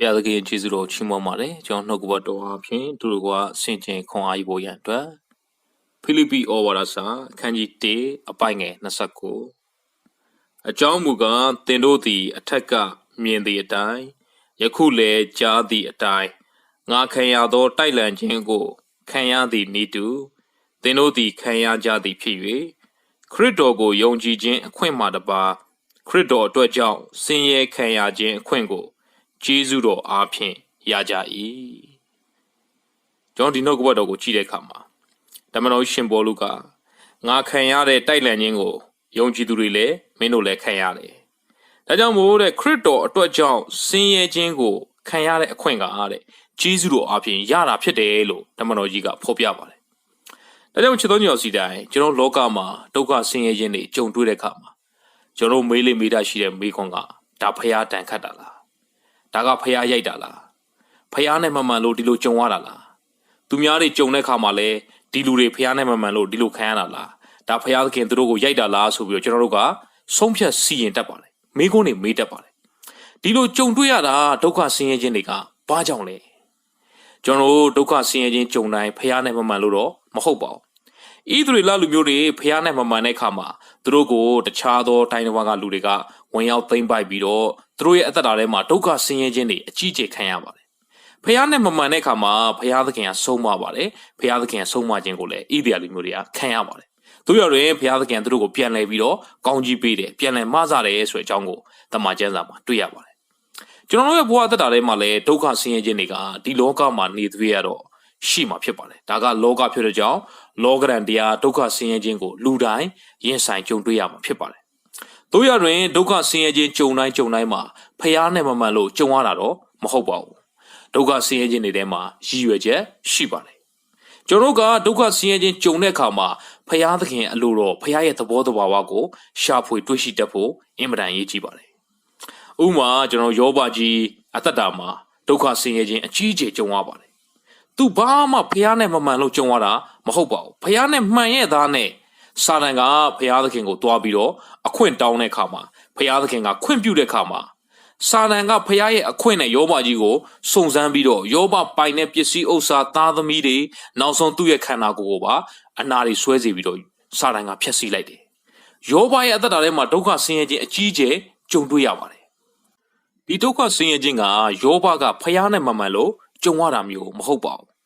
ဘုရားသခင်ကျေးဇူးတော်ချီးမွမ်းပါတယ်ကျွန်တော်နှုတ်ကပတ်တော်အဖြစ်သူတို့ကဆင်ခြင်ခွန်အားယူဖို့ရန်အတွက်ဖိလိပ္ပိဩဝါဒစာအခန်းကြီး1အပိုင်ငယ်29အကြောင်းမူကားသင်တို့သည်အထက်ကမြင်သည့်အတိုင်းယခုလည်းကြားသည့်အတိုင်းငါခံရသောတိုက်လန်ခြင်းကိုခံရသည့်ဤတူသင်တို့သည်ခံရကြသည်ဖြစ်၍ခရစ်တော်ကိုယုံကြည်ခြင်းအခွင့်မှတပါခရစ်တော်အတွက်ကြောင့်ဆင်းရဲခံရခြင်းအခွင့်ကို ကျေးဇူးတော်အားဖြင့်ရကြ၏ကျွန်တော်ဒီနှုတ်ကပတ်တော်ကိုကြည့်တဲ့အခါမှာဓမ္မတော်ရှင်ဘောလူကငါခံရတဲ့တိုက်လန်ခြင်းကိုယုံကြည်သူတွေလည်းမင်းတို့လည်းခံရတယ်ဒါကြောင့်မို့တဲ့ခရစ်တော်အတွက်ကြောင့်ဆင်းရဲခြင်းကိုခံရတဲ့အခွင့်ကအားတဲ့ကျေးဇူးတော်အားဖြင့်ရတာဖြစ်တယ်လို့ဓမ္မတော်ကြီးကဖော်ပြပါတယ်ဒါကြောင့်ချစ်တော်ညော်စီတိုင်းကျွန်တော်လောကမှာဒုက္ခဆင်းရဲခြင်းတွေကြုံတွေ့တဲ့အခါမှာကျွန်တော်မေးလိမေးတာရှိတဲ့မေးခွန်းကဒါဖရားတန်ခတ်တာလား ဒါကဖះရိုက်တာလားဖះနဲ့မမှန်လို့ဒီလိုကြုံရတာလားသူများတွေကြုံတဲ့ခါမှာလဲဒီလူတွေဖះနဲ့မမှန်လို့ဒီလိုခံရတာလားဒါဖះသခင်သူတို့ကိုရိုက်တာလားဆိုပြီးတော့ကျွန်တော်တို့ကဆုံးဖြတ်စီရင်တတ်ပါတယ်မိကုန်းတွေမေးတတ်ပါတယ်ဒီလိုကြုံတွေ့ရတာဒုက္ခဆင်းရဲခြင်းတွေကဘာကြောင့်လဲကျွန်တော်တို့ဒုက္ခဆင်းရဲခြင်းကြုံတိုင်းဖះနဲ့မမှန်လို့တော့မဟုတ်ပါဘူးဣသရေလလူမျိုးတွေဖះနဲ့မမှန်တဲ့ခါမှာသူတို့ကိုတခြားသောတိုင်းတစ်ပါးကလူတွေက ဝင်ရောက်သိမ်းပိုက်ပြီးတော့သူတို့ရဲ့အသက်တာထဲမှာဒုက္ခဆင်းရဲခြင်းတွေအကြီးအကျယ်ခံရပါတယ်။ဖះနဲ့မမှန်တဲ့ခါမှာဖះသခင်ကဆုံးမပါတယ်။ဖះသခင်ကဆုံးမခြင်းကိုလည်းဣသရေလလူမျိုးတွေကခံရပါတယ်။သူတို့ရင်ဖះသခင်သူတို့ကိုပြန်လှည့်ပြီးတော့ကောင်းကြီးပေးတယ်ပြန်လှည့်မဆတယ်ဆိုတဲ့အကြောင်းကိုတမန်ကျမ်းစာမှာတွေ့ရပါတယ်။ကျွန်တော်တို့ရဲ့ဘဝအသက်တာထဲမှာလည်းဒုက္ခဆင်းရဲခြင်းတွေကဒီလောကမှာနေသွေးရတော့ရှိမှာဖြစ်ပါတယ်။ဒါကလောကဖြစ်တဲ့ကြောင့်လောကရန်တရားဒုက္ခဆင်းရဲခြင်းကိုလူတိုင်းရင်ဆိုင်ကြုံတွေ့ရမှာဖြစ်ပါတယ်။ တို့ရတွင်ဒုက္ခဆင်းရဲခြင်းကြုံတိုင်းကြုံတိုင်းမှာဖျားနဲ့မမှန်လို့ကြုံရတာတော့မဟုတ်ပါဘူး။ဒုက္ခဆင်းရဲခြင်းတွေထဲမှာရည်ရွယ်ချက်ရှိပါတယ်။ကျွန်တော်တို့ကဒုက္ခဆင်းရဲခြင်းကြုံတဲ့အခါမှာဖျားသခင်အလိုတော်ဖျားရဲ့သဘောတဘာဝကိုရှာဖွေတွေ့ရှိတတ်ဖို့အင်မတန်အရေးကြီးပါတယ်။ဥပမာကျွန်တော်ယောဘကြီးအသက်တာမှာဒုက္ခဆင်းရဲခြင်းအကြီးအကျယ်ကြုံရပါတယ်။ तू ဘာမှဖျားနဲ့မမှန်လို့ကြုံရတာမဟုတ်ပါဘူး။ဖျားနဲ့မှန်ရဲ့သားနဲ့ စာတန်ကဖျားသခင်ကိုတွားပြီးတော့အခွင့်တောင်းတဲ့အခါမှာဖျားသခင်ကခွင့်ပြုတဲ့အခါမှာစာတန်ကဖျားရဲ့အခွင့်နဲ့ယောဘကြီးကိုစုံစမ်းပြီးတော့ယောဘပိုင်တဲ့ပစ္စည်းဥစ္စာသားသမီးတွေနောက်ဆုံးသူ့ရဲ့ခန္ဓာကိုယ်ကိုပါအနာတွေဆွဲစီပြီးတော့စာတန်ကဖျက်ဆီးလိုက်တယ်။ယောဘရဲ့အသက်တာထဲမှာဒုက္ခဆင်းရဲခြင်းအကြီးကျယ်ကြုံတွေ့ရပါတယ်။ဒီဒုက္ခဆင်းရဲခြင်းကယောဘကဖျားနဲ့မမှန်လို့ကြုံရတာမျိုးမဟုတ်ပါဘူး။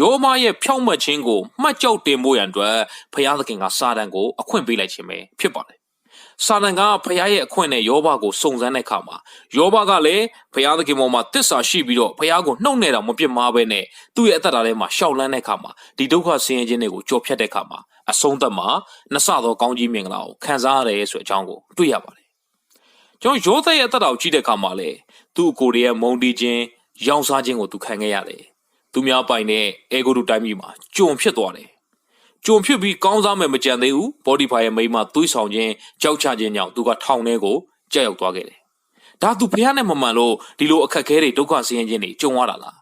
ယောမရဲ့ဖြောင့်မတ်ခြင်းကိုမှတ်ကြောက်တင်ဖို့ရန်အတွက်ဖျားသခင်ကစာတန်ကိုအခွင့်ပေးလိုက်ခြင်းပဲဖြစ်ပါတယ်။စာတန်ကဖျားရဲ့အခွင့်နဲ့ယောဘကိုစုံစမ်းတဲ့အခါမှာယောဘကလည်းဖျားသခင်ပေါ်မှာတစ္ဆာရှိပြီးတော့ဖျားကိုနှုတ်နေတာမပြစ်မှားပဲနဲ့သူ့ရဲ့အသက်တာထဲမှာရှောက်လန်းတဲ့အခါမှာဒီဒုက္ခဆင်းရဲခြင်းတွေကိုကြော်ဖြတ်တဲ့အခါမှာအဆုံးသတ်မှာနှစ်ဆသောကောင်းကြီးမင်္ဂလာကိုခံစားရတယ်ဆိုတဲ့အကြောင်းကိုတွေ့ရပါတယ်။ကျွန်တော်ယောသရဲ့အသက်တာကိုကြည့်တဲ့အခါမှာလေသူ့ကိုယ်ရဲ့မုန်တီးခြင်းရောင်စားခြင်းကိုသူခံခဲ့ရတယ်။ သူများပိုင်တဲ့အေဂိုဒူတိုင်းပြည်မှာကြုံဖြစ်သွားတယ်။ကြုံဖြစ်ပြီးကောင်းစားမယ်မကြံသေးဘူးဘော်ဒီဖိုင်ရဲ့မိန်းမသွေးဆောင်ခြင်းကြောက်ချခြင်းကြောင့်သူကထောင်ထဲကိုကြောက်ရောက်သွားခဲ့တယ်။ဒါသူဖះနဲ့မမှန်လို့ဒီလိုအခက်ခဲတွေဒုက္ခဆင်းရဲခြင်းတွေကြုံရတာလား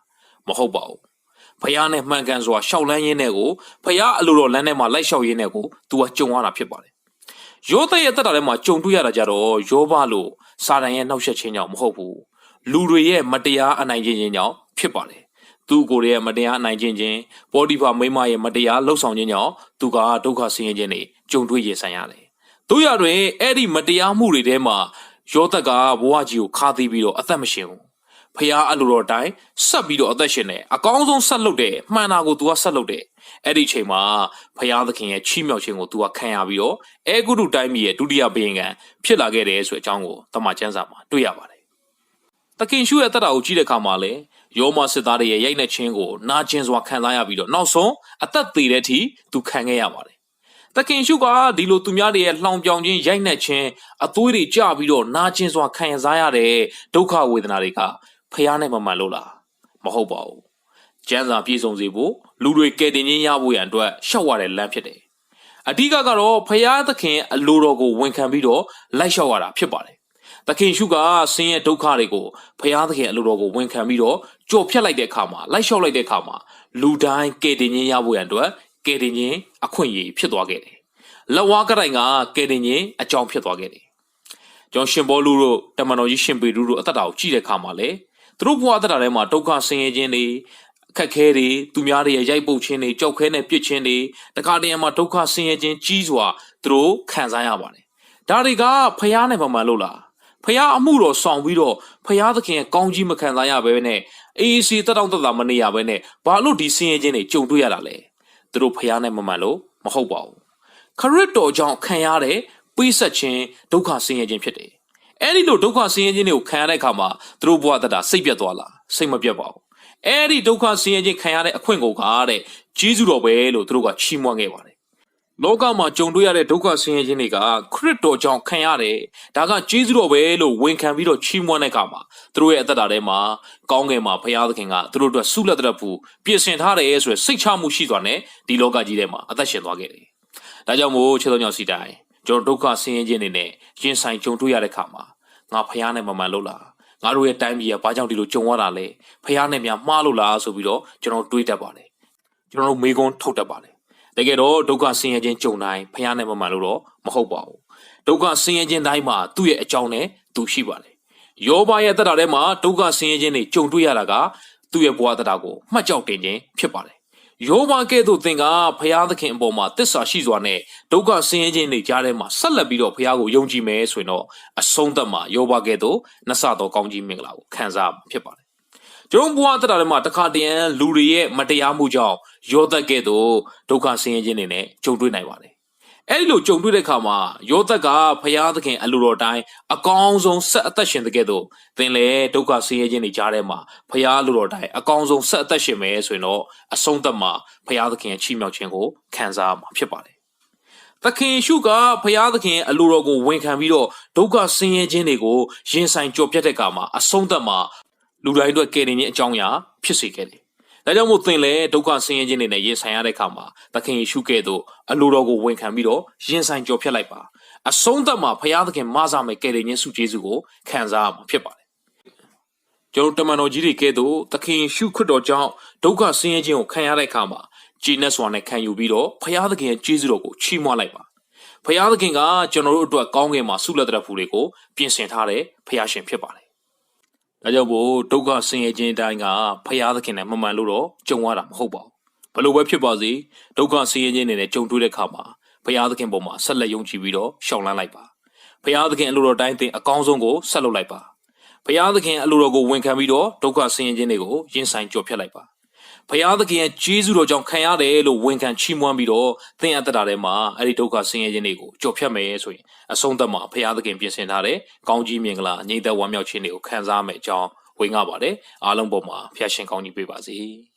မဟုတ်ပါဘူး။ဖះနဲ့မှန်ကန်စွာရှောက်လန်းရင်းနဲ့ကိုဖះအလိုတော်လမ်းထဲမှာလိုက်လျှောက်ရင်းနဲ့ကိုသူကကြုံရတာဖြစ်ပါတယ်။ယောသရဲ့တက်တာထဲမှာကြုံတွေ့ရတာကြတော့ယောဘလို့စာတန်ရဲ့နှောက်ယှက်ခြင်းကြောင့်မဟုတ်ဘူး။လူတွေရဲ့မတရားအနိုင်ကျင့်ခြင်းကြောင့်ဖြစ်ပါတယ်။ သူကိုယ်ရဲ့မတရားအနိုင်ကျင့်ခြင်းပေါ်ဒီဖာမိမရဲ့မတရားလှုပ်ဆောင်ခြင်းကြောင့်သူကဒုက္ခဆင်းရဲခြင်းတွေကြုံတွေ့ရဆိုင်ရတယ်။တို့ရတွင်အဲ့ဒီမတရားမှုတွေထဲမှာယောသက်ကဘဝကြီးကိုခါသီးပြီးတော့အသက်မရှင်ဘူး။ဖះအလိုတော်တိုင်းဆက်ပြီးတော့အသက်ရှင်တယ်အကောင်းဆုံးဆက်လုပ်တယ်မှန်တာကို तू ကဆက်လုပ်တယ်အဲ့ဒီချိန်မှာဖះသခင်ရဲ့ချီးမြှောက်ခြင်းကို तू ကခံရပြီးတော့အဲဂုတုတိုင်းပြည်ရဲ့ဒုတိယဘုရင်ကဖြစ်လာခဲ့တယ်ဆိုတဲ့အကြောင်းကိုတမန်ကျမ်းစာမှာတွေ့ရပါတယ်။တခင်ရှုရဲ့တက်တာကိုကြည့်တဲ့အခါမှာလေ ယောမစစ်သားတွေရဲ့ရိုက်နှက်ခြင်းကိုနာကျင်စွာခံစားရပြီးတော့နောက်ဆုံးအသက်သေတဲ့အထိ तू ခံခဲ့ရပါတယ်။တခင်ရှုကဒီလိုသူများတွေရဲ့လှောင်ပြောင်ခြင်းရိုက်နှက်ခြင်းအသွေးတွေကျပြီးတော့နာကျင်စွာခံစားရတဲ့ဒုက္ခဝေဒနာတွေကဖះနဲ့မမှန်လို့လားမဟုတ်ပါဘူးကျမ်းစာပြည့်စုံစေဖို့လူတွေကယ်တင်ခြင်းရဖို့ရန်အတွက်ရှောက်ရတဲ့လမ်းဖြစ်တယ်အဓိကကတော့ဖះသခင်အလိုတော်ကိုဝန်ခံပြီးတော့လိုက်လျှောက်ရတာဖြစ်ပါတယ် သခင်ရှုကဆင်းရဲဒုက္ခတွေကိုဖះသခင်အလိုတော်ကိုဝန်ခံပြီးတော့ကြော်ဖြတ်လိုက်တဲ့အခါမှာလိုက်လျှောက်လိုက်တဲ့အခါမှာလူတိုင်းကယ်တင်ခြင်းရဖို့ရန်အတွက်ကယ်တင်ခြင်းအခွင့်အရေးဖြစ်သွားခဲ့တယ်လက်ဝါးကတိုင်ကကယ်တင်ခြင်းအကြောင်းဖြစ်သွားခဲ့တယ်ကျွန်တော်ရှင်ဘောလူတို့တမန်တော်ကြီးရှင်ပေလူတို့အသက်တာကိုကြည့်တဲ့အခါမှာလေသူတို့ဘဝတတာထဲမှာဒုက္ခဆင်းရဲခြင်းတွေအခက်ခဲတွေသူများတွေရဲ့ရိုက်ပုတ်ခြင်းတွေကြောက်ခဲနဲ့ပြစ်ခြင်းတွေတခါတည်းမှာဒုက္ခဆင်းရဲခြင်းကြီးစွာသူတို့ခံစားရပါတယ်ဒါတွေကဖျားနဲ့မမှန်လို့လား ဖျားအမှုတော်ဆောင်ပြီးတော့ဖျားသခင်ရဲ့ကောင်းကြီးမခံစားရဘဲနဲ့အေးစီတက်တောင့်တက်တာမနေရဘဲနဲ့ဘာလို့ဒီဆင်းရဲခြင်းတွေကြုံတွေ့ရတာလဲသူတို့ဖျားနဲ့မမှန်လို့မဟုတ်ပါဘူးခရစ်တော်ကြောင့်ခံရတဲ့ပေးဆက်ခြင်းဒုက္ခဆင်းရဲခြင်းဖြစ်တယ်အဲ့ဒီလိုဒုက္ခဆင်းရဲခြင်းတွေကိုခံရတဲ့အခါမှာသူတို့ဘဝတတာစိတ်ပြတ်သွားလားစိတ်မပြတ်ပါဘူးအဲ့ဒီဒုက္ခဆင်းရဲခြင်းခံရတဲ့အခွင့်ကိုကတဲ့ဂျေဇုတော်ပဲလို့သူတို့ကချီးမွမ်းခဲ့ပါတယ် လောကမှာကြုံတွေ့ရတဲ့ဒုက္ခဆင်းရဲခြင်းတွေကခရစ်တော်ကြောင့်ခံရတယ်ဒါကဂျေဇုတော်ပဲလို့ဝန်ခံပြီးတော့ချီးမွမ်းတဲ့အခါမှာသူတို့ရဲ့အသက်တာထဲမှာကောင်းကင်မှာဘုရားသခင်ကသူတို့အတွက်ဆုလက်တရဖူပြင်ဆင်ထားတယ်ဆိုရယ်စိတ်ချမှုရှိစွာနဲ့ဒီလောကကြီးထဲမှာအသက်ရှင်သွားခဲ့တယ်ဒါကြောင့်မို့ခြေတော်ညောင်စီတိုင်းကျွန်တော်ဒုက္ခဆင်းရဲခြင်းတွေနဲ့ရင်ဆိုင်ကြုံတွေ့ရတဲ့အခါမှာငါဖះနဲ့မမှန်လို့လားငါတို့ရဲ့တိုင်းပြည်ကဘာကြောင့်ဒီလိုကြုံရတာလဲဖះနဲ့များမှားလို့လားဆိုပြီးတော့ကျွန်တော်တွေးတတ်ပါတယ်ကျွန်တော်တို့မေးခွန်းထုတ်တတ်ပါတယ် တကယ်တော့ဒုက္ခဆင်းရဲခြင်းကြုံတိုင်းဖះနဲ့မမှန်လို့တော့မဟုတ်ပါဘူးဒုက္ခဆင်းရဲခြင်းတိုင်းမှာသူ့ရဲ့အကြောင်းနဲ့သူရှိပါတယ်ယောဘရဲ့တက်တာထဲမှာဒုက္ခဆင်းရဲခြင်းတွေကြုံတွေ့ရတာကသူ့ရဲ့ဘဝတက်တာကိုမှတ်ကြောက်တင်ခြင်းဖြစ်ပါတယ်ယောဘကဲ့သို့သင်ကဖျားသခင်အပေါ်မှာတစ္ဆာရှိစွာနဲ့ဒုက္ခဆင်းရဲခြင်းတွေကြားထဲမှာဆက်လက်ပြီးတော့ဖျားကိုယုံကြည်မယ်ဆိုရင်တော့အဆုံးသတ်မှာယောဘကဲ့သို့နှဆတော်ကောင်းကြီးမင်္ဂလာကိုခံစားမှာဖြစ်ပါတယ် ကျွန်တော်ဘဝတက်တာထဲမှာတခါတည်းလူတွေရဲ့မတရားမှုကြောင့်ယောသက်ကဲ့သို့ဒုက္ခဆင်းရဲခြင်းတွေနဲ့ကြုံတွေ့နိုင်ပါတယ်အဲ့ဒီလိုကြုံတွေ့တဲ့အခါမှာယောသက်ကဖျားသခင်အလိုတော်တိုင်းအကောင်းဆုံးဆက်အသက်ရှင်တဲ့ကဲ့သို့သင်လည်းဒုက္ခဆင်းရဲခြင်းတွေကြားထဲမှာဖျားလိုတော်တိုင်းအကောင်းဆုံးဆက်အသက်ရှင်မယ်ဆိုရင်တော့အဆုံးသတ်မှာဖျားသခင်ရဲ့ချီးမြှောက်ခြင်းကိုခံစားမှာဖြစ်ပါတယ်။သခင်ရှုကဖျားသခင်အလိုတော်ကိုဝန်ခံပြီးတော့ဒုက္ခဆင်းရဲခြင်းတွေကိုရင်ဆိုင်ကြော်ပြတ်တဲ့အခါမှာအဆုံးသတ်မှာ လူတိုင်းအတွက်ကယ်တင်ခြင်းအကြောင်းအရာဖြစ်စေခဲ့တယ်။ဒါကြောင့်မို့သင်လည်းဒုက္ခဆင်းရဲခြင်းတွေနဲ့ရင်ဆိုင်ရတဲ့အခါမှာသခင်ယေရှုကဲ့သို့အလိုတော်ကိုဝန်ခံပြီးတော့ရင်ဆိုင်ကြော်ဖြတ်လိုက်ပါအဆုံးသတ်မှာဖခင်သခင်မဆာမယ်ကယ်တင်ခြင်းစုကျေးဇူးကိုခံစားရမှာဖြစ်ပါတယ်ကျွန်တော်တမန်တော်ကြီးတွေကဲ့သို့သခင်ယေရှုခရစ်တော်ကြောင့်ဒုက္ခဆင်းရဲခြင်းကိုခံရတဲ့အခါမှာဂျီနက်စွာနဲ့ခံယူပြီးတော့ဖခင်သခင်ရဲ့ကျေးဇူးတော်ကိုချီးမွမ်းလိုက်ပါဖခင်သခင်ကကျွန်တော်တို့အတွက်ကောင်းကင်မှာဆုလက်တရဖူတွေကိုပြင်ဆင်ထားတဲ့ဖခင်ရှင်ဖြစ်ပါတယ် ဒါကြောင့်မို့ဒုက္ခဆင်းရဲခြင်းတိုင်းကဖရာသခင်နဲ့မမှန်လို့တော့ကြုံရတာမဟုတ်ပါဘူးဘလို့ပဲဖြစ်ပါစေဒုက္ခဆင်းရဲခြင်းတွေနဲ့ကြုံတွေ့တဲ့အခါမှာဖရာသခင်ပေါ်မှာဆက်လက်ယုံကြည်ပြီးတော့ရှောင်လန်းလိုက်ပါဖရာသခင်အလိုတော်တိုင်းသင်အကောင်းဆုံးကိုဆက်လုပ်လိုက်ပါဖရာသခင်အလိုတော်ကိုဝန်ခံပြီးတော့ဒုက္ခဆင်းရဲခြင်းတွေကိုရင်ဆိုင်ကြော်ဖြတ်လိုက်ပါ ဖရာသခင်ရဲ့ဂျေဇုတော်ကြောင့်ခံရတယ်လို့ဝန်ခံချီးမွမ်းပြီးတော့သင်အသက်တာထဲမှာအဲ့ဒီဒုက္ခဆင်းရဲခြင်းတွေကိုကြော်ဖြတ်မယ်ဆိုရင်အဆုံးသတ်မှာဖရာသခင်ပြင်ဆင်ထားတဲ့ကောင်းကြီးမင်္ဂလာညီသက်ဝမ်းမြောက်ခြင်းတွေကိုခံစားမယ်အကြောင်းဝင်ငါပါတယ်အားလုံးပေါ်မှာဖျားရှင်ကောင်းကြီးပေးပါစေ။